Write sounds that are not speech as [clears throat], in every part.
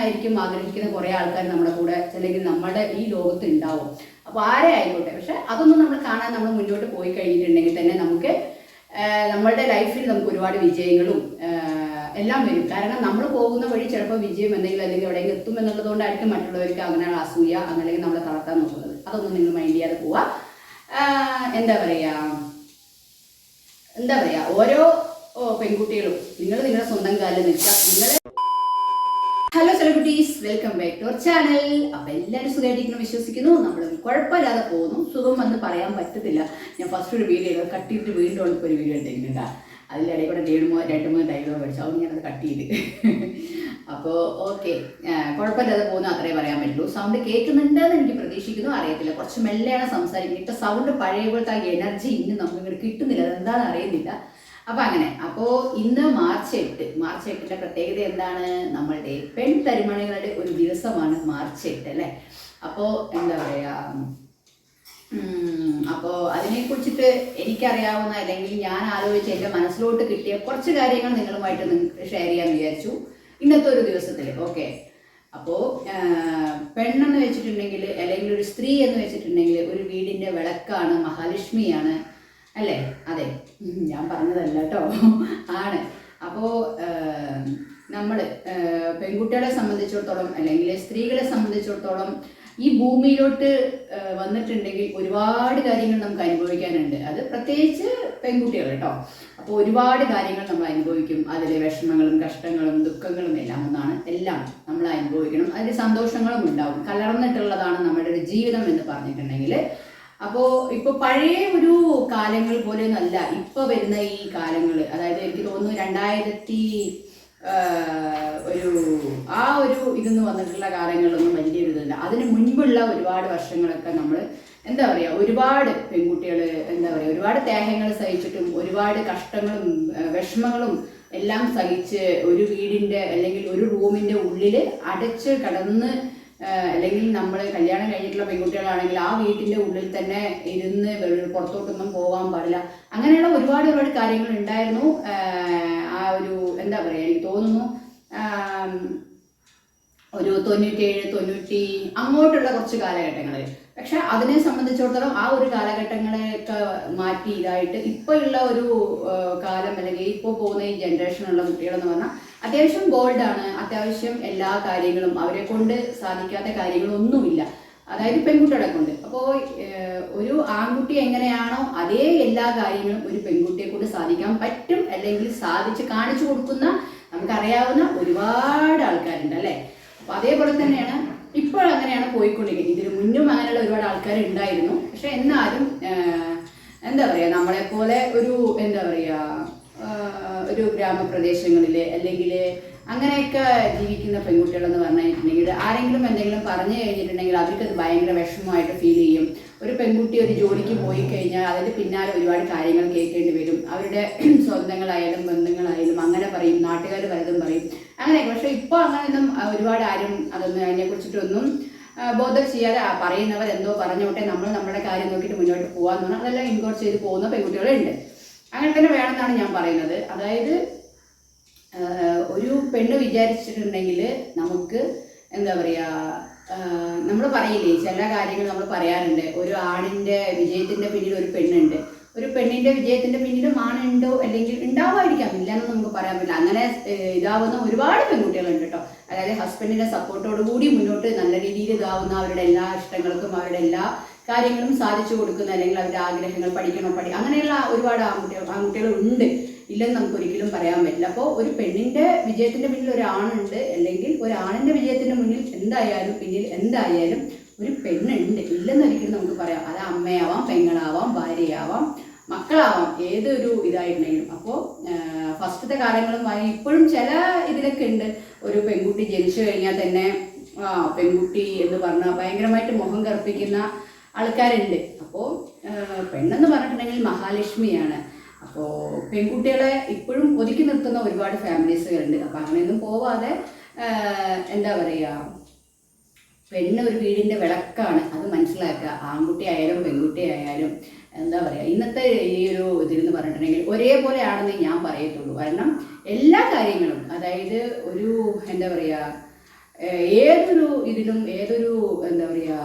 എന്നായിരിക്കും ആഗ്രഹിക്കുന്ന കുറേ ആൾക്കാർ നമ്മുടെ കൂടെ അല്ലെങ്കിൽ നമ്മുടെ ഈ ലോകത്ത് ഉണ്ടാവും അപ്പോൾ ആരെ ആയിക്കോട്ടെ. പക്ഷെ അതൊന്നും നമ്മൾ കാണാൻ നമ്മൾ മുന്നോട്ട് പോയി കഴിഞ്ഞിട്ടുണ്ടെങ്കിൽ തന്നെ നമുക്ക് നമ്മളുടെ ലൈഫിൽ നമുക്ക് ഒരുപാട് വിജയങ്ങളും എല്ലാം വരും. കാരണം നമ്മൾ പോകുന്ന വഴി ചിലപ്പോൾ വിജയം എന്തെങ്കിലും അല്ലെങ്കിൽ എവിടെയെങ്കിലും എത്തും എന്നുള്ളതുകൊണ്ടായിരിക്കും മറ്റുള്ളവർക്ക് അങ്ങനെയുള്ള അസൂയ അങ്ങനെയെങ്കിൽ നമ്മളെ തളർത്താൻ നോക്കുന്നത്. അതൊന്നും നിങ്ങൾ മൈൻഡ് ചെയ്യാതെ പോവുക ആ, എന്താ പറയുക എന്താ പറയാ? ഓരോ പെൺകുട്ടികളും നിങ്ങൾ നിങ്ങളുടെ സ്വന്തം കാലിൽ നിൽക്കുക. നിങ്ങൾ hello celebrities welcome back to our channel അപ്പൊ എല്ലാവരും സുഖമായിട്ടിരിക്കുന്നു വിശ്വസിക്കുന്നു. നമ്മൾ കുഴപ്പമില്ലാതെ പോകുന്നു. സുഖം വന്ന് പറയാൻ പറ്റത്തില്ല. ഞാൻ ഫസ്റ്റ് ഒരു വീഡിയോ ചെയ്തത്. കട്ട് ചെയ്തിട്ട് വീണ്ടും ഉള്ള ഒരു വീഡിയോ എടുത്തിട്ടുണ്ട് അതിലിടയിൽ കൂടെ രണ്ട് മൂന്ന് രണ്ട് മൂന്ന് ഡയലോഗ് പഠിച്ചു. അതുകൊണ്ട് ഞാനത് കട്ട് ചെയ്ത്. അപ്പോൾ ഓക്കെ കുഴപ്പമില്ലാതെ പോകുന്നു. അത്രേ പറയാൻ പറ്റുള്ളൂ. സൗണ്ട് കേൾക്കുന്നുണ്ടെന്ന് എനിക്ക് പ്രതീക്ഷിക്കുന്നു. അറിയത്തില്ല. കുറച്ച് മെല്ലെയാണ് സംസാരിക്കുന്നത്. ഇട്ട സൗണ്ട് പഴയ പോലത്തെ ആ എനർജി ഇന്ന് നമുക്ക് കിട്ടുന്നില്ല. അതെന്താണെന്ന് അറിയുന്നില്ല. അപ്പൊ അങ്ങനെ. അപ്പോ ഇന്ന് മാർച്ച് എട്ട് മാർച്ച് എട്ടിന്റെ പ്രത്യേകത എന്താണ്? നമ്മളുടെ പെൺ തരുമണികളുടെ ഒരു ദിവസമാണ് മാർച്ച് എട്ട് അല്ലെ? അപ്പോ എന്താ പറയാ അപ്പോ അതിനെ കുറിച്ചിട്ട് എനിക്കറിയാവുന്ന അല്ലെങ്കിൽ ഞാൻ ആലോചിച്ച് എന്റെ മനസ്സിലോട്ട് കിട്ടിയ കുറച്ച് കാര്യങ്ങൾ നിങ്ങളുമായിട്ട് ഷെയർ ചെയ്യാൻ വിചാരിച്ചു. ഇന്നത്തെ ഒരു ദിവസത്തിൽ ഓക്കെ അപ്പോ ആ, പെണ്ണെന്ന് വെച്ചിട്ടുണ്ടെങ്കിൽ അല്ലെങ്കിൽ ഒരു സ്ത്രീ എന്ന് വെച്ചിട്ടുണ്ടെങ്കിൽ ഒരു വീടിന്റെ വിളക്കാണ് മഹാലക്ഷ്മിയാണ് അല്ലേ? അതെ. ഞാൻ പറഞ്ഞതല്ല കേട്ടോ. ആണ്. അപ്പോൾ നമ്മൾ പെൺകുട്ടികളെ സംബന്ധിച്ചിടത്തോളം അല്ലെങ്കിൽ സ്ത്രീകളെ സംബന്ധിച്ചിടത്തോളം ഈ ഭൂമിയിലോട്ട് വന്നിട്ടുണ്ടെങ്കിൽ ഒരുപാട് കാര്യങ്ങൾ നമുക്ക് അനുഭവിക്കാനുണ്ട്. അത് പ്രത്യേകിച്ച് പെൺകുട്ടികൾ കേട്ടോ. അപ്പോൾ ഒരുപാട് കാര്യങ്ങൾ നമ്മൾ അനുഭവിക്കും. അതിലെ വിഷമങ്ങളും കഷ്ടങ്ങളും ദുഃഖങ്ങളും എല്ലാം ഒന്നാണ്. എല്ലാം നമ്മൾ അനുഭവിക്കണം. അതിൽ സന്തോഷങ്ങളും ഉണ്ടാവും. കലർന്നിട്ടുള്ളതാണ് നമ്മുടെ ഒരു ജീവിതം എന്ന് പറഞ്ഞിട്ടുണ്ടെങ്കിൽ അപ്പോൾ ഇപ്പോൾ പഴയ ഒരു കാലങ്ങൾ പോലെ ഒന്നല്ല. ഇപ്പോൾ വരുന്ന ഈ കാലങ്ങൾ അതായത് എനിക്ക് തോന്നുന്നു രണ്ടായിരത്തി ഒരു ആ ഒരു ഇതെന്ന് വന്നിട്ടുള്ള കാലങ്ങളൊന്നും വലിയൊരു ഇതല്ല. അതിന് മുൻപുള്ള ഒരുപാട് വർഷങ്ങളൊക്കെ നമ്മൾ എന്താ പറയുക ഒരുപാട് പെൺകുട്ടികൾ എന്താ പറയുക ഒരുപാട് ത്യാഗങ്ങൾ സഹിച്ചിട്ടും ഒരുപാട് കഷ്ടങ്ങളും വിഷമങ്ങളും എല്ലാം സഹിച്ച് ഒരു വീടിന്റെ അല്ലെങ്കിൽ ഒരു റൂമിന്റെ ഉള്ളിൽ അടച്ച് കടന്ന് അല്ലെങ്കിൽ നമ്മൾ കല്യാണം കഴിഞ്ഞിട്ടുള്ള പെൺകുട്ടികളാണെങ്കിൽ ആ വീട്ടിന്റെ ഉള്ളിൽ തന്നെ ഇരുന്ന് പുറത്തോട്ടൊന്നും പോകാൻ പാടില്ല. അങ്ങനെയുള്ള ഒരുപാട് ഒരുപാട് കാര്യങ്ങൾ ഉണ്ടായിരുന്നു. ആ ഒരു എന്താ പറയുക എനിക്ക് തോന്നുന്നു ഒരു തൊണ്ണൂറ്റേഴ് തൊണ്ണൂറ്റി അങ്ങോട്ടുള്ള കുറച്ച് കാലഘട്ടങ്ങളിൽ. പക്ഷെ അതിനെ സംബന്ധിച്ചിടത്തോളം ആ ഒരു കാലഘട്ടങ്ങളെയൊക്കെ മാറ്റി ഇതായിട്ട് ഇപ്പോൾ ഉള്ള ഒരു കാലം അല്ലെങ്കിൽ ഇപ്പോൾ പോകുന്ന ഈ ജനറേഷനുള്ള കുട്ടികളെന്ന് പറഞ്ഞാൽ അത്യാവശ്യം ബോൾഡ് ആണ്. അത്യാവശ്യം എല്ലാ കാര്യങ്ങളും അവരെ കൊണ്ട് സാധിക്കാത്ത കാര്യങ്ങളൊന്നുമില്ല. അതായത് പെൺകുട്ടികളെ കൊണ്ട്. അപ്പോൾ ഒരു ആൺകുട്ടി എങ്ങനെയാണോ അതേ എല്ലാ കാര്യങ്ങളും ഒരു പെൺകുട്ടിയെ കൊണ്ട് സാധിക്കാൻ പറ്റും അല്ലെങ്കിൽ സാധിച്ച് കാണിച്ചു കൊടുക്കുന്ന നമുക്കറിയാവുന്ന ഒരുപാട് ആൾക്കാരുണ്ട് അല്ലേ? അപ്പോൾ അതേപോലെ തന്നെയാണ് ഇപ്പോൾ അങ്ങനെയാണ് പോയിക്കൊണ്ടിരിക്കുന്നത്. ഇതിന് മുന്നും അങ്ങനെയുള്ള ഒരുപാട് ആൾക്കാർ ഉണ്ടായിരുന്നു പക്ഷെ എന്നാലും എന്താ പറയാ നമ്മളെ പോലെ ഒരു എന്താ പറയാ ആഹ്, ഒരു ഗ്രാമപ്രദേശങ്ങളിൽ അല്ലെങ്കിൽ അങ്ങനെയൊക്കെ ജീവിക്കുന്ന പെൺകുട്ടികളെന്ന് പറഞ്ഞിട്ടുണ്ടെങ്കിൽ ആരെങ്കിലും എന്തെങ്കിലും പറഞ്ഞു കഴിഞ്ഞിട്ടുണ്ടെങ്കിൽ അവർക്ക് അത് ഭയങ്കര വിഷമമായിട്ട് ഫീൽ ചെയ്യും. ഒരു പെൺകുട്ടി ഒരു ജോലിക്ക് പോയി കഴിഞ്ഞാൽ അതിന്റെ പിന്നാലെ ഒരുപാട് കാര്യങ്ങൾ കേൾക്കേണ്ടി വരും. അവരുടെ [clears throat] സ്വന്തങ്ങളായാലും ബന്ധങ്ങളായാലും അങ്ങനെ പറയും നാട്ടുകാർ പലതും പറയും. അങ്ങനെ പക്ഷെ ഇപ്പോൾ അങ്ങനെയൊന്നും ഒരുപാട് ആരും അതൊന്നും അതിനെ കുറിച്ചിട്ടൊന്നും ബോധം ചെയ്യാതെ പറയുന്നവർ എന്തോ പറഞ്ഞോട്ടെ നമ്മൾ നമ്മുടെ കാര്യം നോക്കിയിട്ട് മുന്നോട്ട് പോകാന്ന് പറഞ്ഞാൽ അതെല്ലാം ഇൻകോർ ചെയ്ത് പോകുന്ന പെൺകുട്ടികളുണ്ട്. അങ്ങനെ തന്നെ വേണമെന്നാണ് ഞാൻ പറയുന്നത്. അതായത് ഒരു പെണ്ണ് വിചാരിച്ചിട്ടുണ്ടെങ്കിൽ നമുക്ക് എന്താ പറയുക നമ്മൾ പറയില്ലേ ചില കാര്യങ്ങൾ നമ്മൾ പറയാറുണ്ട്. ഒരു ആണിന്റെ വിജയത്തിന്റെ പിന്നിൽ ഒരു പെണ്ണുണ്ട്. ഒരു പെണ്ണിന്റെ വിജയത്തിന്റെ പിന്നിലും ആണുണ്ടോ അല്ലെങ്കിൽ ഉണ്ടാവാതിരിക്കാം. ഇല്ലെന്ന് നമുക്ക് പറയാൻ പറ്റില്ല. അങ്ങനെ ഇതാവുന്ന ഒരുപാട് പെൺകുട്ടികളുണ്ട് കേട്ടോ. അതായത് ഹസ്ബൻഡിന്റെ സപ്പോർട്ടോട് കൂടി മുന്നോട്ട് നല്ല രീതിയിൽ ഇതാവുന്ന അവരുടെ എല്ലാ ഇഷ്ടങ്ങൾക്കും അവരുടെ എല്ലാ കാര്യങ്ങളും സാധിച്ചു കൊടുക്കുന്ന അല്ലെങ്കിൽ അവരുടെ ആഗ്രഹങ്ങൾ പഠിക്കണം പഠി അങ്ങനെയുള്ള ഒരുപാട് ആൺകുട്ടികൾ ആൺകുട്ടികൾ ഉണ്ട് ഇല്ലെന്ന് നമുക്ക് ഒരിക്കലും പറയാൻ പറ്റില്ല. അപ്പോൾ ഒരു പെണ്ണിന്റെ വിജയത്തിന്റെ പിന്നിൽ ഒരാണുണ്ട് അല്ലെങ്കിൽ ഒരു വിജയത്തിന്റെ മുന്നിൽ എന്തായാലും പിന്നിൽ എന്തായാലും ഒരു പെണ്ണുണ്ട്. ഇല്ലെന്ന് ഒരിക്കലും നമുക്ക് പറയാം. അത് അമ്മയാവാം പെങ്ങളാവാം ഭാര്യയാവാം മക്കളാവാം ഏതൊരു ഇതായിട്ടുണ്ടെങ്കിലും. അപ്പോൾ ഫസ്റ്റത്തെ കാലങ്ങളും ആയി ഇപ്പോഴും ചില ഇതിലൊക്കെ ഉണ്ട്. ഒരു പെൺകുട്ടി ജനിച്ചു കഴിഞ്ഞാൽ തന്നെ പെൺകുട്ടി എന്ന് പറഞ്ഞാൽ ഭയങ്കരമായിട്ട് മുഖം കറുപ്പിക്കുന്ന ആൾക്കാരുണ്ട്. അപ്പോൾ പെണ്ണെന്ന് പറഞ്ഞിട്ടുണ്ടെങ്കിൽ മഹാലക്ഷ്മിയാണ്. അപ്പോൾ പെൺകുട്ടികളെ ഇപ്പോഴും ഒതുക്കി നിർത്തുന്ന ഒരുപാട് ഫാമിലീസുകളുണ്ട്. അപ്പോൾ അങ്ങനെയൊന്നും പോവാതെ എന്താ പറയുക പെണ്ണ് ഒരു വീടിന്റെ വിളക്കാണ്. അത് മനസ്സിലാക്കുക. ആൺകുട്ടി ആയാലും പെൺകുട്ടി ആയാലും എന്താ പറയുക ഇന്നത്തെ ഈ ഒരു ഇതിലെന്ന് പറഞ്ഞിട്ടുണ്ടെങ്കിൽ ഒരേപോലെയാണെന്ന് ഞാൻ പറയത്തുള്ളൂ. കാരണം എല്ലാ കാര്യങ്ങളും അതായത് ഒരു എന്താ പറയുക ഏതൊരു ഇതിലും ഏതൊരു എന്താ പറയുക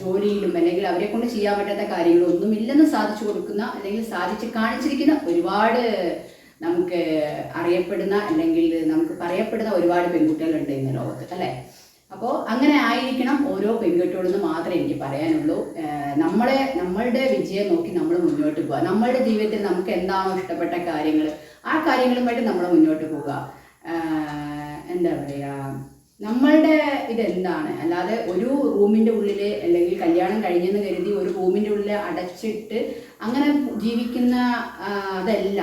ജോലിയിലും അല്ലെങ്കിൽ അവരെ കൊണ്ട് ചെയ്യാൻ പറ്റാത്ത കാര്യങ്ങളൊന്നും ഇല്ലെന്ന് സാധിച്ചു കൊടുക്കുന്ന അല്ലെങ്കിൽ സാധിച്ച് കാണിച്ചിരിക്കുന്ന ഒരുപാട് നമുക്ക് അറിയപ്പെടുന്ന അല്ലെങ്കിൽ നമുക്ക് പറയപ്പെടുന്ന ഒരുപാട് പെൺകുട്ടികളുണ്ട് ഇന്ന് ലോകത്ത് അല്ലേ? അപ്പോൾ അങ്ങനെ ആയിരിക്കണം ഓരോ പെൺകുട്ടികളെന്ന് മാത്രമേ എനിക്ക് പറയാനുള്ളൂ. നമ്മളെ നമ്മളുടെ വിജയം നോക്കി നമ്മൾ മുന്നോട്ട് പോവുക. നമ്മളുടെ ജീവിതത്തിൽ നമുക്ക് എന്താണോ ഇഷ്ടപ്പെട്ട കാര്യങ്ങൾ ആ കാര്യങ്ങളുമായിട്ട് നമ്മൾ മുന്നോട്ട് പോവുക. എന്താ പറയുക നമ്മളുടെ ഇതെന്താണ്? അല്ലാതെ ഒരു റൂമിന്റെ ഉള്ളിൽ അല്ലെങ്കിൽ കല്യാണം കഴിഞ്ഞെന്ന് കരുതി ഒരു റൂമിന്റെ ഉള്ളിൽ അടച്ചിട്ട് അങ്ങനെ ജീവിക്കുന്ന അതല്ല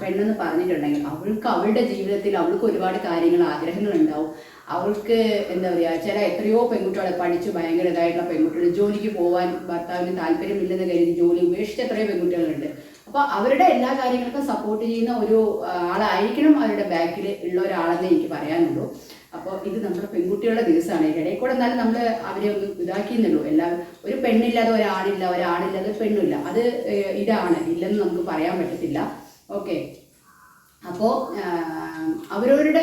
പെണ്ണെന്ന് പറഞ്ഞിട്ടുണ്ടെങ്കിൽ അവൾക്ക് അവളുടെ ജീവിതത്തിൽ അവൾക്ക് ഒരുപാട് കാര്യങ്ങൾ ആഗ്രഹങ്ങൾ ഉണ്ടാവും. അവൾക്ക് എന്താ പറയുക ചില എത്രയോ പെൺകുട്ടികളെ പഠിച്ച് ഭയങ്കര ഇതായിട്ടുള്ള പെൺകുട്ടികൾ. ജോലിക്ക് പോകാൻ ഭർത്താവിന് താല്പര്യമില്ലെന്ന് കരുതി ജോലി ഉപേക്ഷിച്ച എത്രയോ പെൺകുട്ടികളുണ്ട്. അപ്പോൾ അവരുടെ എല്ലാ കാര്യങ്ങൾക്കും സപ്പോർട്ട് ചെയ്യുന്ന ഒരു ആളായിരിക്കണം അവരുടെ ബാക്കിൽ ഉള്ള ഒരാളെന്ന് എനിക്ക് പറയാനുള്ളൂ. അപ്പോൾ ഇത് നമ്മുടെ പെൺകുട്ടികളുടെ ദിവസമാണ്. ഇടയിൽ കൂടെ എന്നാലും നമ്മൾ അവരെ ഒന്ന് ഇതാക്കിയെന്നുള്ളൂ. എല്ലാം ഒരു പെണ്ണില്ലാതെ ഒരാണില്ല ഒരാണില്ലാതെ ഒരു പെണ്ണില്ല അത് ഇതാണ്. ഇല്ലെന്ന് നമുക്ക് പറയാൻ പറ്റത്തില്ല. ഓക്കെ. അപ്പോൾ അവരവരുടെ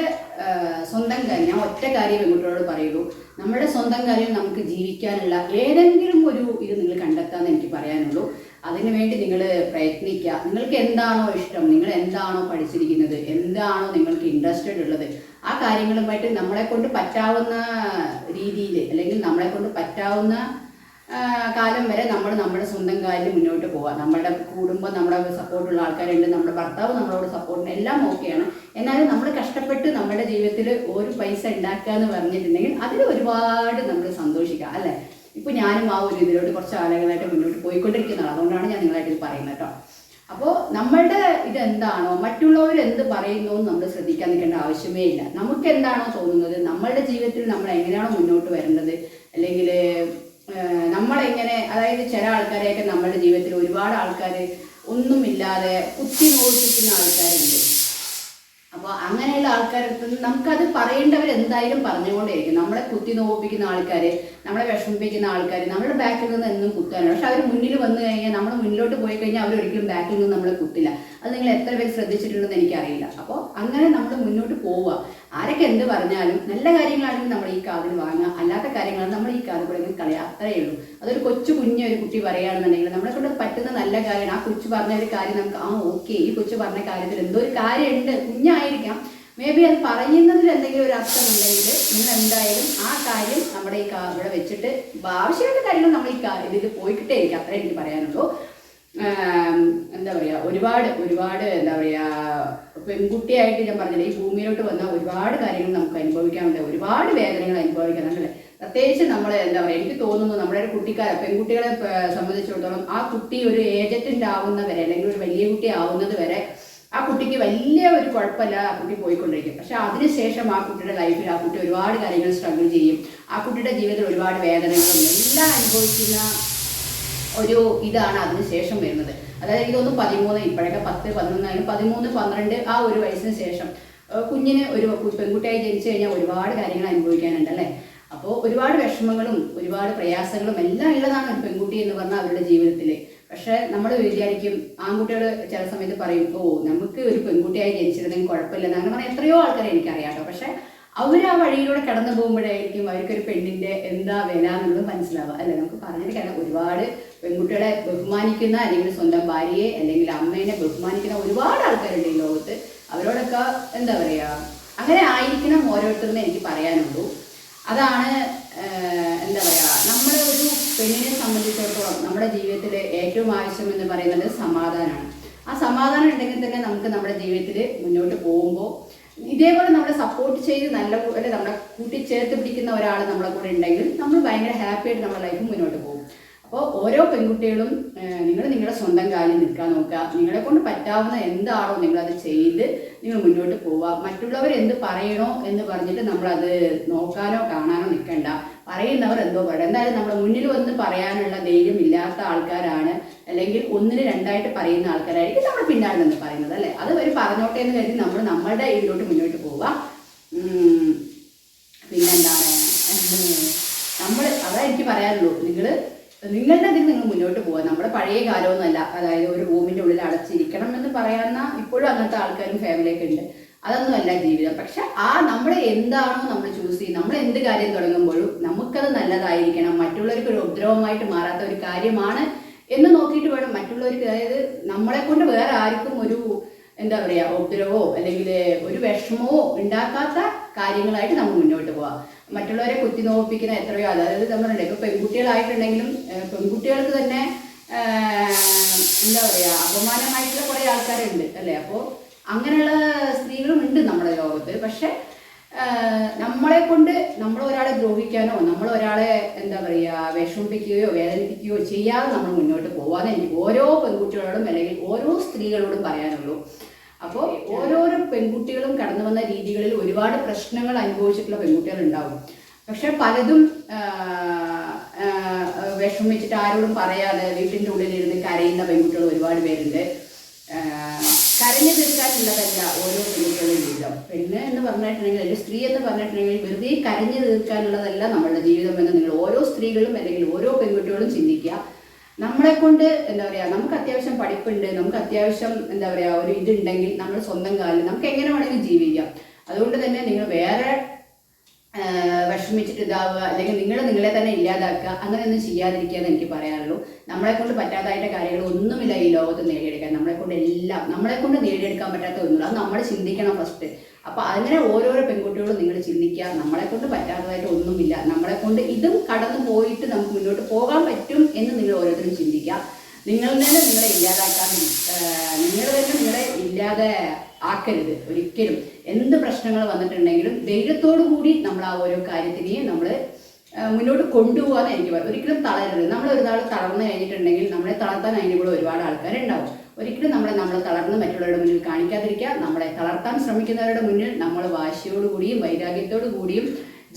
സ്വന്തം കാര്യം ഞാൻ ഒറ്റ കാര്യം പെൺകുട്ടികളോട് പറയുള്ളൂ. നമ്മുടെ സ്വന്തം കാര്യം നമുക്ക് ജീവിക്കാനുള്ള ഏതെങ്കിലും ഒരു ഇത് നിങ്ങൾ കണ്ടെത്താമെന്ന് എനിക്ക് പറയാനുള്ളൂ. അതിനുവേണ്ടി നിങ്ങൾ പ്രയത്നിക്കുക. നിങ്ങൾക്ക് എന്താണോ ഇഷ്ടം? നിങ്ങൾ എന്താണോ പഠിച്ചിരിക്കുന്നത്? എന്താണോ നിങ്ങൾക്ക് ഇൻട്രസ്റ്റഡ് ഉള്ളത്? ആ കാര്യങ്ങളുമായിട്ട് നമ്മളെ കൊണ്ട് പറ്റാവുന്ന രീതിയിൽ അല്ലെങ്കിൽ നമ്മളെ കൊണ്ട് പറ്റാവുന്ന കാലം വരെ നമ്മൾ നമ്മുടെ സ്വന്തം കാര്യം മുന്നോട്ട് പോവാം. നമ്മുടെ കുടുംബം നമ്മുടെ സപ്പോർട്ടുള്ള ആൾക്കാരുണ്ട് നമ്മുടെ ഭർത്താവ് നമ്മളോട് സപ്പോർട്ടിന് എല്ലാം ഓക്കെയാണ്. എന്നാലും നമ്മൾ കഷ്ടപ്പെട്ട് നമ്മുടെ ജീവിതത്തിൽ ഒരു പൈസ ഉണ്ടാക്കുക എന്ന് പറഞ്ഞിട്ടുണ്ടെങ്കിൽ അതിൽ ഒരുപാട് നമ്മൾ സന്തോഷിക്കുക അല്ലേ? ഇപ്പൊ ഞാനും ആ ഒരു ഇതിലോട്ട് കുറച്ച് ആളുകളായിട്ട് മുന്നോട്ട് പോയിക്കൊണ്ടിരിക്കുന്നതാണ്. അതുകൊണ്ടാണ് ഞാൻ നിങ്ങളായിട്ട് ഇത് പറയുന്നത് കേട്ടോ. അപ്പോൾ നമ്മളുടെ ഇതെന്താണോ മറ്റുള്ളവർ എന്ത് പറയുന്നു എന്ന് നമ്മൾ ശ്രദ്ധിക്കാൻ നിൽക്കേണ്ട ആവശ്യമേ ഇല്ല. നമുക്ക് എന്താണോ തോന്നുന്നത്? നമ്മളുടെ ജീവിതത്തിൽ നമ്മൾ എങ്ങനെയാണോ മുന്നോട്ട് വരേണ്ടത്? അല്ലെങ്കിൽ നമ്മളെങ്ങനെ അതായത് ചില ആൾക്കാരെയൊക്കെ നമ്മുടെ ജീവിതത്തിൽ ഒരുപാട് ആൾക്കാർ ഒന്നുമില്ലാതെ കുത്തി മോഷിക്കുന്ന ആൾക്കാരുണ്ട്. അപ്പോൾ അങ്ങനെയുള്ള ആൾക്കാരടുത്ത് നമുക്കത് പറയേണ്ടവർ എന്തായാലും പറഞ്ഞുകൊണ്ടേയിരിക്കും. നമ്മളെ കുത്തി നോപ്പിക്കുന്ന ആൾക്കാർ നമ്മളെ വിഷമിപ്പിക്കുന്ന ആൾക്കാർ നമ്മുടെ ബാക്കിൽ നിന്ന് എന്നും കുത്താനാണ്. പക്ഷെ അവർ മുന്നിൽ വന്നു കഴിഞ്ഞാൽ നമ്മൾ മുന്നിലോട്ട് പോയി കഴിഞ്ഞാൽ അവരൊരിക്കലും ബാക്കിൽ നിന്ന് നമ്മളെ കുത്തില്ല. അത് നിങ്ങൾ എത്ര പേര് ശ്രദ്ധിച്ചിട്ടുണ്ടെന്ന് എനിക്കറിയില്ല. അപ്പോൾ അങ്ങനെ നമ്മൾ മുന്നോട്ട് പോവുക. ആരൊക്കെ എന്ത് പറഞ്ഞാലും നല്ല കാര്യങ്ങളാണെങ്കിൽ നമ്മൾ ഈ കാതിൽ വാങ്ങുക. അല്ലാത്ത കാര്യങ്ങൾ നമ്മൾ ഈ കാതിൽ കൂടെ കളയുക. അത്രയേ ഉള്ളൂ. അതൊരു കൊച്ചു കുഞ്ഞ് ഒരു കുട്ടി പറയുകയാണെന്നുണ്ടെങ്കിൽ നമ്മളെ കൊണ്ട് പറ്റുന്ന നല്ല കാര്യം ആ കൊച്ചു പറഞ്ഞ ഒരു കാര്യം നമുക്ക് ആ ഓക്കെ ഈ കൊച്ചു പറഞ്ഞ കാര്യത്തിൽ എന്തോ ഒരു കാര്യമുണ്ട്. കുഞ്ഞായിരിക്കാം. മേ ബി അത് പറയുന്നതിൽ എന്തെങ്കിലും ഒരു അർത്ഥം ഉണ്ടെങ്കിൽ നിങ്ങൾ എന്തായാലും ആ കാര്യം നമ്മുടെ ഈ ഇവിടെ വെച്ചിട്ട് ആവശ്യമുള്ള കാര്യങ്ങൾ നമ്മൾ ഈ ഇതിൽ പോയിക്കിട്ടേ ഇരിക്കും. അത്രേ എനിക്ക് പറയാനുള്ളൂ. എന്താ പറയുക ഒരുപാട് ഒരുപാട് എന്താ പറയുക പെൺകുട്ടിയായിട്ട് ഞാൻ പറഞ്ഞില്ലേ ഈ ഭൂമിയിലോട്ട് വന്ന ഒരുപാട് കാര്യങ്ങൾ നമുക്ക് അനുഭവിക്കാനുണ്ട് ഒരുപാട് വേദനകൾ അനുഭവിക്കുന്നുണ്ടല്ലേ പ്രത്യേകിച്ച് നമ്മൾ എന്താ പറയുക എനിക്ക് തോന്നുന്നു നമ്മുടെ ഒരു കുട്ടിക്കാരെ പെൺകുട്ടികളെ സംബന്ധിച്ചിടത്തോളം ആ കുട്ടി ഒരു ഏജന്റിന്റെ ആവുന്നവരെ അല്ലെങ്കിൽ ഒരു വലിയ കുട്ടി ആവുന്നത് വരെ ആ കുട്ടിക്ക് വലിയ ഒരു കുഴപ്പമില്ല ആ കുട്ടി പോയിക്കൊണ്ടിരിക്കും. പക്ഷെ അതിനുശേഷം ആ കുട്ടിയുടെ ലൈഫിൽ ആ കുട്ടി ഒരുപാട് കാര്യങ്ങൾ സ്ട്രഗിൾ ചെയ്യും. ആ കുട്ടിയുടെ ജീവിതത്തിൽ ഒരുപാട് വേദനകളും എല്ലാം അനുഭവിക്കുന്ന ഒരു ഇതാണ് അതിന് ശേഷം വരുന്നത്. അതായത് ഇതൊന്ന് പതിമൂന്ന് ഇപ്പോഴൊക്കെ പത്ത് പതിനൊന്നായാലും പതിമൂന്ന് പന്ത്രണ്ട് ആ ഒരു വയസ്സിന് ശേഷം കുഞ്ഞിന് ഒരു പെൺകുട്ടിയായി ജനിച്ചു കഴിഞ്ഞാൽ ഒരുപാട് കാര്യങ്ങൾ അനുഭവിക്കാനുണ്ട് അല്ലേ? അപ്പോൾ ഒരുപാട് വിഷമങ്ങളും ഒരുപാട് പ്രയാസങ്ങളും എല്ലാം ഉള്ളതാണ് ഒരു പെൺകുട്ടി എന്ന് പറഞ്ഞാൽ അവരുടെ ജീവിതത്തിൽ പക്ഷെ നമ്മൾ വിചാരിക്കും ആൺകുട്ടികൾ ചില സമയത്ത് പറയും ഓ നമുക്ക് ഒരു പെൺകുട്ടിയായി ജനിച്ചിരുന്നെങ്കിൽ കുഴപ്പമില്ല അങ്ങനെ പറഞ്ഞാൽ എത്രയോ ആൾക്കാരെ എനിക്കറിയാം കേട്ടോ. പക്ഷെ അവർ ആ വഴിയിലൂടെ കടന്നു പോകുമ്പോഴായിരിക്കും അവർക്കൊരു പെണ്ണിന്റെ എന്താ വില എന്നുള്ളത് മനസ്സിലാവുക. അല്ലെ? നമുക്ക് പറഞ്ഞിട്ട് ഒരുപാട് പെൺകുട്ടികളെ ബഹുമാനിക്കുന്ന അല്ലെങ്കിൽ സ്വന്തം ഭാര്യയെ അല്ലെങ്കിൽ അമ്മേനെ ബഹുമാനിക്കുന്ന ഒരുപാട് ആൾക്കാരുണ്ട് ഈ ലോകത്ത്. അവരോടൊക്കെ എന്താ പറയുക അങ്ങനെ ആയിരിക്കണം ഓരോരുത്തരും എനിക്ക് പറയാനുള്ളൂ. അതാണ് എന്താ പറയുക നമ്മുടെ ഒരു പെണ്ണിനെ സംബന്ധിച്ചിടത്തോളം നമ്മുടെ ജീവിതത്തിൽ ഏറ്റവും ആവശ്യം എന്ന് പറയുന്നത് സമാധാനമാണ്. ആ സമാധാനം ഉണ്ടെങ്കിൽ തന്നെ നമുക്ക് നമ്മുടെ ജീവിതത്തിൽ മുന്നോട്ട് പോകുമ്പോൾ ഇതേപോലെ നമ്മളെ സപ്പോർട്ട് ചെയ്ത് നല്ല പോലെ നമ്മളെ കൂട്ടി ചേർത്ത് പിടിക്കുന്ന ഒരാൾ നമ്മളെ കൂടെ ഉണ്ടെങ്കിൽ നമ്മൾ ഭയങ്കര ഹാപ്പി ആയിട്ട് നമ്മുടെ ലൈഫ് മുന്നോട്ട് പോകും. അപ്പോൾ ഓരോ പെൺകുട്ടികളും നിങ്ങൾ നിങ്ങളുടെ സ്വന്തം കാലിൽ നിൽക്കാൻ നോക്കുക. നിങ്ങളെ കൊണ്ട് പറ്റാവുന്ന എന്താണോ നിങ്ങളത് ചെയ്ത് നിങ്ങൾ മുന്നോട്ട് പോവുക. മറ്റുള്ളവർ എന്ത് പറയണോ എന്ന് പറഞ്ഞിട്ട് നമ്മളത് നോക്കാനോ കാണാനോ നിൽക്കണ്ട. പറയുന്നവർ എന്തോ പറയണം. എന്തായാലും നമ്മുടെ മുന്നിൽ വന്ന് പറയാനുള്ള ധൈര്യം ഇല്ലാത്ത ആൾക്കാരാണ്. അല്ലെങ്കിൽ ഒന്നിന് രണ്ടായിട്ട് പറയുന്ന ആൾക്കാരായിരിക്കും നമ്മൾ പിന്നാലെ പറയുന്നത് അല്ലേ? അത് അവർ പറഞ്ഞോട്ടെ എന്ന് കരുതി നമ്മൾ നമ്മളുടെ ഇതിലോട്ട് മുന്നോട്ട് പോവുക. പിന്നെന്താണ്? നമ്മൾ അതാ എനിക്ക് പറയാനുള്ളൂ. നിങ്ങൾ നിങ്ങളുടെ അതിൽ നിങ്ങൾ മുന്നോട്ട് പോവുക. നമ്മുടെ പഴയ കാലമൊന്നുമല്ല. അതായത് ഒരു റൂമിന്റെ ഉള്ളിൽ അടച്ചിരിക്കണം എന്ന് പറയാവുന്ന ഇപ്പോഴും അങ്ങനത്തെ ആൾക്കാരും ഫാമിലിയൊക്കെ ഉണ്ട്. അതൊന്നുമല്ല ജീവിതം. പക്ഷെ ആ നമ്മൾ എന്താണോ നമ്മൾ ചൂസ് ചെയ്യുന്നത് നമ്മൾ എന്ത് കാര്യം തുടങ്ങുമ്പോഴും നമുക്കത് നല്ലതായിരിക്കണം. മറ്റുള്ളവർക്ക് ഒരു ഉപദ്രവമായിട്ട് മാറാത്ത ഒരു കാര്യമാണ് എന്ന് നോക്കിയിട്ട് വേണം മറ്റുള്ളവർക്ക്. അതായത് നമ്മളെ കൊണ്ട് വേറെ ആർക്കും ഒരു എന്താ പറയുക ഉപദ്രവമോ അല്ലെങ്കിൽ ഒരു വിഷമമോ ഉണ്ടാക്കാത്ത കാര്യങ്ങളായിട്ട് നമുക്ക് മുന്നോട്ട് പോവാം. മറ്റുള്ളവരെ കുത്തി നോപ്പിക്കുന്ന എത്രയോ അതായത് നമ്മളുണ്ട് ഇപ്പോൾ പെൺകുട്ടികളായിട്ടുണ്ടെങ്കിലും പെൺകുട്ടികൾക്ക് തന്നെ എന്താ പറയുക അപമാനമായിട്ടുള്ള കുറേ ആൾക്കാരുണ്ട് അല്ലേ? അപ്പോൾ അങ്ങനെയുള്ള സ്ത്രീകളും ഉണ്ട് നമ്മുടെ ലോകത്ത്. പക്ഷെ നമ്മളെ കൊണ്ട് നമ്മൾ ഒരാളെ ദ്രോഹിക്കാനോ നമ്മൾ ഒരാളെ എന്താ പറയുക വിഷമിപ്പിക്കുകയോ വേദനിപ്പിക്കുകയോ ചെയ്യാതെ നമ്മൾ മുന്നോട്ട് പോവാതെ എനിക്ക് ഓരോ പെൺകുട്ടികളോടും അല്ലെങ്കിൽ ഓരോ സ്ത്രീകളോടും പറയാനുള്ളൂ അപ്പോൾ ഓരോരോ പെൺകുട്ടികളും കടന്നു വന്ന രീതികളിൽ ഒരുപാട് പ്രശ്നങ്ങൾ അനുഭവിച്ചിട്ടുള്ള പെൺകുട്ടികൾ ഉണ്ടാവും പക്ഷെ പലതും വിഷമിച്ചിട്ട് ആരോടും പറയാതെ വീട്ടിന്റെ ഉള്ളിലിരുന്ന് കരയുന്ന പെൺകുട്ടികൾ ഒരുപാട് പേരുണ്ട്. കരഞ്ഞു തീർക്കാനുള്ളതല്ല ഓരോ പെൺകുട്ടികളുടെ ജീവിതം. പെണ്ണ് എന്ന് പറഞ്ഞിട്ടുണ്ടെങ്കിൽ അല്ലെങ്കിൽ സ്ത്രീ എന്ന് പറഞ്ഞിട്ടുണ്ടെങ്കിൽ വെറുതെ കരഞ്ഞു തീർക്കാനുള്ളതല്ല നമ്മളുടെ ജീവിതം എന്ന് നിങ്ങൾ ഓരോ സ്ത്രീകളും അല്ലെങ്കിൽ ഓരോ പെൺകുട്ടികളും ചിന്തിക്കുക. നമ്മളെ കൊണ്ട് എന്താ പറയുക നമുക്ക് അത്യാവശ്യം പഠിപ്പുണ്ട് നമുക്ക് അത്യാവശ്യം എന്താ പറയുക ഒരു ഇതുണ്ടെങ്കിൽ നമ്മൾ സ്വന്തം കാലിൽ നമുക്ക് എങ്ങനെ വേണമെങ്കിലും ജീവിക്കാം. അതുകൊണ്ട് തന്നെ നിങ്ങൾ വേറെ വിഷമിച്ചിട്ട് ഇതാവുക അല്ലെങ്കിൽ നിങ്ങൾ നിങ്ങളെ തന്നെ ഇല്ലാതാക്കുക അങ്ങനെയൊന്നും ചെയ്യാതിരിക്കുക എന്ന് എനിക്ക് പറയാനുള്ളൂ. നമ്മളെ കൊണ്ട് പറ്റാത്തതായിട്ട് കാര്യങ്ങൾ ഒന്നുമില്ല ഈ ലോകത്ത് നേടിയെടുക്കാൻ. നമ്മളെ കൊണ്ട് എല്ലാം നമ്മളെ കൊണ്ട് നേടിയെടുക്കാൻ പറ്റാത്ത ഒന്നുമില്ല. അത് നമ്മൾ ചിന്തിക്കണം ഫസ്റ്റ് അപ്പൊ അങ്ങനെ ഓരോരോ പെൺകുട്ടികളും നിങ്ങൾ ചിന്തിക്കുക. നമ്മളെ കൊണ്ട് പറ്റാത്തതായിട്ട് ഒന്നുമില്ല. നമ്മളെ കൊണ്ട് ഇതും കടന്നു പോയിട്ട് നമുക്ക് മുന്നോട്ട് പോകാൻ പറ്റും എന്ന് നിങ്ങൾ ഓരോരുത്തരും ചിന്തിക്കുക. നിങ്ങൾ തന്നെ നിങ്ങളെ ഇല്ലാതാക്കാൻ നിങ്ങൾ തന്നെ നിങ്ങളെ ഇല്ലാതെ ആക്കരുത് ഒരിക്കലും. എന്ത് പ്രശ്നങ്ങൾ വന്നിട്ടുണ്ടെങ്കിലും ധൈര്യത്തോടു കൂടി നമ്മൾ ആ ഓരോ കാര്യത്തിനെയും നമ്മൾ മുന്നോട്ട് കൊണ്ടുപോകാന്ന് എനിക്ക് പറയാം. ഒരിക്കലും തളരരുത്. നമ്മൾ ഒരു നാൾ തളർന്നു കഴിഞ്ഞിട്ടുണ്ടെങ്കിൽ നമ്മളെ തളർത്താൻ അതിന്റെ കൂടെ ഒരുപാട് ആൾക്കാരുണ്ടാവും. ഒരിക്കലും നമ്മളെ നമ്മളെ തളർന്ന് മറ്റുള്ളവരുടെ മുന്നിൽ കാണിക്കാതിരിക്കുക നമ്മളെ തളർത്താൻ ശ്രമിക്കുന്നവരുടെ മുന്നിൽ നമ്മൾ വാശിയോട് കൂടിയും വൈരാഗ്യത്തോടു കൂടിയും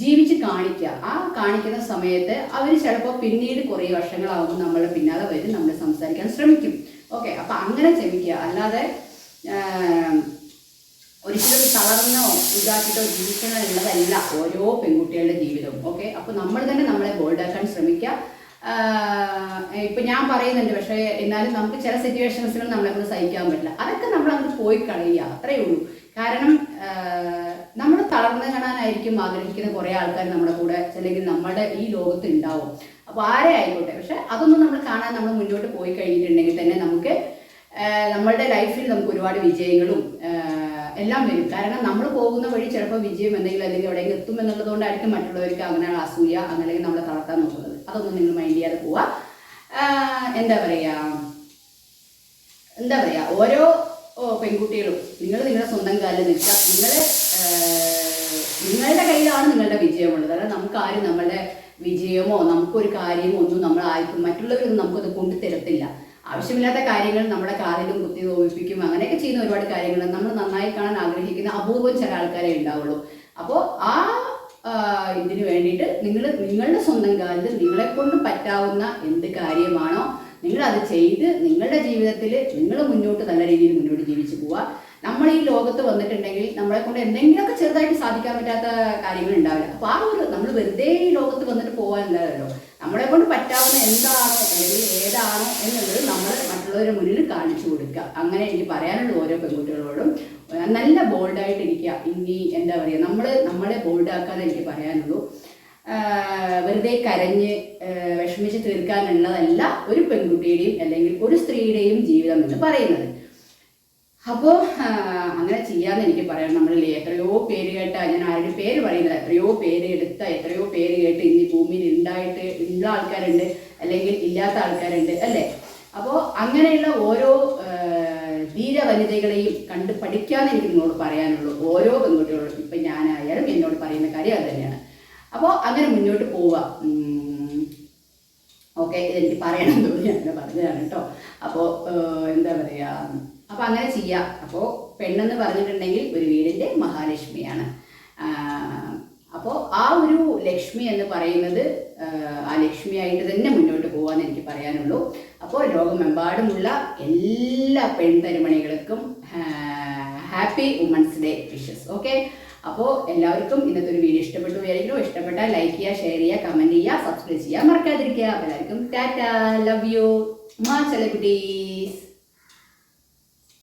ജീവിച്ച് കാണിക്കുക. ആ കാണിക്കുന്ന സമയത്ത് അവർ ചിലപ്പോൾ പിന്നീട് കുറേ വർഷങ്ങളാകുമ്പോൾ നമ്മളെ പിന്നാലെ വരും നമ്മൾ സംസാരിക്കാൻ ശ്രമിക്കും. ഓക്കെ അപ്പം അങ്ങനെ ശ്രമിക്കുക. അല്ലാതെ ഒരിക്കലും തളർന്നോ ഇതാക്കിട്ടോ ജീവിക്കണം എന്നതല്ല ഓരോ പെൺകുട്ടികളുടെ ജീവിതവും. ഓക്കെ അപ്പോൾ നമ്മൾ തന്നെ നമ്മളെ ബോൾഡാക്കാൻ ശ്രമിക്കുക. ഇപ്പൊ ഞാൻ പറയുന്നുണ്ട് പക്ഷേ എന്നാലും നമുക്ക് ചില സിറ്റുവേഷൻസിൽ നമ്മളെ കൊണ്ട് സഹിക്കാൻ പറ്റില്ല. അതൊക്കെ നമ്മൾ അങ്ങ് പോയി കളയുക അത്രേ ഉള്ളൂ. കാരണം നമ്മൾ തളർന്നു കാണാനായിരിക്കും ആഗ്രഹിക്കുന്ന കുറേ ആൾക്കാർ നമ്മുടെ കൂടെ അല്ലെങ്കിൽ നമ്മുടെ ഈ ലോകത്ത് ഉണ്ടാവും. അപ്പോൾ ആരെ ആയിക്കോട്ടെ പക്ഷെ അതൊന്നും നമ്മൾ കാണാൻ നമ്മൾ മുന്നോട്ട് പോയി കഴിഞ്ഞിട്ടുണ്ടെങ്കിൽ തന്നെ നമുക്ക് നമ്മളുടെ ലൈഫിൽ നമുക്ക് ഒരുപാട് വിജയങ്ങളും എല്ലാം വരും. കാരണം നമ്മൾ പോകുന്ന വഴി ചിലപ്പോൾ വിജയം എന്തെങ്കിലും അല്ലെങ്കിൽ എവിടെയെങ്കിലും എത്തും എന്നുള്ളതുകൊണ്ടായിരിക്കും മറ്റുള്ളവർക്ക് അങ്ങനെ അസൂയ അങ്ങനെ നമ്മളെ തളർത്താൻ നോക്കുന്നത്. അതൊന്നും നിങ്ങൾ മൈൻഡ് ചെയ്യാതെ പോവുക എന്താ പറയുക എന്താ പറയുക ഓരോ പെൺകുട്ടികളും നിങ്ങൾ നിങ്ങളുടെ സ്വന്തം കാലിൽ നിൽക്കുക. നിങ്ങൾ നിങ്ങളുടെ കയ്യിലാണ് നിങ്ങളുടെ വിജയമുള്ളത്. കാരണം നമുക്ക് ആരും നമ്മളുടെ വിജയമോ നമുക്കൊരു കാര്യമോ ഒന്നും നമ്മൾ ആയിരിക്കും മറ്റുള്ളവരൊന്നും നമുക്കത് കൊണ്ടു തരത്തില്ല. ആവശ്യമില്ലാത്ത കാര്യങ്ങൾ നമ്മുടെ കാലിലും കുത്തി തോൽപ്പിക്കും. അങ്ങനെയൊക്കെ ചെയ്യുന്ന ഒരുപാട് കാര്യങ്ങൾ നമ്മൾ നന്നായി കാണാൻ ആഗ്രഹിക്കുന്ന അപൂർവം ചില ആൾക്കാരെ ഉണ്ടാവുള്ളൂ. അപ്പോൾ ആ, ഇതിന് വേണ്ടിയിട്ട് നിങ്ങൾ നിങ്ങളുടെ സ്വന്തം കാലിൽ നിങ്ങളെ കൊണ്ട് പറ്റാവുന്ന എന്ത് കാര്യമാണോ നിങ്ങൾ അത് ചെയ്ത് നിങ്ങളുടെ ജീവിതത്തിൽ നിങ്ങൾ മുന്നോട്ട് നല്ല രീതിയിൽ മുന്നോട്ട് ജീവിച്ചു പോവുക. നമ്മൾ ഈ ലോകത്ത് വന്നിട്ടുണ്ടെങ്കിൽ നമ്മളെ കൊണ്ട് എന്തെങ്കിലുമൊക്കെ ചെറുതായിട്ട് സാധിക്കാൻ പറ്റാത്ത കാര്യങ്ങൾ ഉണ്ടാവില്ല. അപ്പോൾ ആ ഒരു നമ്മൾ വെറുതെ ഈ ലോകത്ത് വന്നിട്ട് പോകാനില്ലല്ലോ നമ്മളെ കൊണ്ട് പറ്റാവുന്ന എന്താണോ അല്ലെങ്കിൽ ഏതാണോ എന്നുള്ളത് നമ്മൾ മറ്റുള്ളവരുടെ മുന്നിൽ കാണിച്ചു കൊടുക്കുക. അങ്ങനെ എനിക്ക് പറയാനുള്ളൂ ഓരോ പെൺകുട്ടികളോടും. നല്ല ബോൾഡായിട്ട് ഇരിക്കുക ഇനി എന്താ പറയുക നമ്മൾ നമ്മളെ ബോൾഡാക്കാതെ എനിക്ക് പറയാനുള്ളൂ. വെറുതെ കരഞ്ഞ് വിഷമിച്ച് തീർക്കാനുള്ളതല്ല ഒരു പെൺകുട്ടിയുടെയും അല്ലെങ്കിൽ ഒരു സ്ത്രീയുടെയും ജീവിതം എന്ന് പറയുന്നത്. അപ്പോൾ അങ്ങനെ ചെയ്യാമെന്ന് എനിക്ക് പറയാം നമ്മളില്ലേ എത്രയോ പേര് കേട്ട ഞാൻ ആരുടെ പേര് പറയുന്നത് എത്രയോ പേര് എടുത്ത എത്രയോ പേര് കേട്ട് ഇന്ന് ഈ ഭൂമിയിൽ ഉണ്ടായിട്ട് ഉള്ള ആൾക്കാരുണ്ട് അല്ലെങ്കിൽ ഇല്ലാത്ത ആൾക്കാരുണ്ട് അല്ലേ? അപ്പോൾ അങ്ങനെയുള്ള ഓരോ ആഹ് വനിതകളെയും കണ്ട് പഠിക്കാൻ എനിക്ക് നിങ്ങളോട് പറയാനുള്ളൂ. ഓരോ പെൺകുട്ടികളോടും ഇപ്പം ഞാനായാലും എന്നോട് പറയുന്ന കാര്യം അത് തന്നെയാണ്. അപ്പോൾ അങ്ങനെ മുന്നോട്ട് പോവുക. ഓക്കെ ഇതെനിക്ക് പറയണം തോന്നി. അങ്ങനെ പറഞ്ഞതാണ് കേട്ടോ. അപ്പോൾ എന്താ പറയുക അപ്പോൾ അങ്ങനെ ചെയ്യാം. അപ്പോൾ പെണ്ണെന്ന് പറഞ്ഞിട്ടുണ്ടെങ്കിൽ ഒരു വീടിന്റെ മഹാലക്ഷ്മിയാണ്. അപ്പോൾ ആ ഒരു ലക്ഷ്മി എന്ന് പറയുന്നത് ആ ലക്ഷ്മിയായിട്ട് തന്നെ മുന്നോട്ട് പോകാമെന്ന് എനിക്ക് പറയാനുള്ളൂ. അപ്പോൾ ലോകമെമ്പാടുമുള്ള എല്ലാ പെൺതരുമണികൾക്കും happy women's day wishes. Okay? അപ്പോൾ എല്ലാവർക്കും ഇന്നത്തെ ഒരു വീഡിയോ ഇഷ്ടപ്പെട്ടു വിചാരിക്കുന്നു. ഇഷ്ടപ്പെട്ടാൽ ലൈക്ക് ചെയ്യുക ഷെയർ ചെയ്യുക കമന്റ് ചെയ്യുക സബ്സ്ക്രൈബ് ചെയ്യുക. മറക്കാതിരിക്കുക. എല്ലാവർക്കും ടാറ്റാ. Love you. മാ ചെലക്കുട്ടീസ്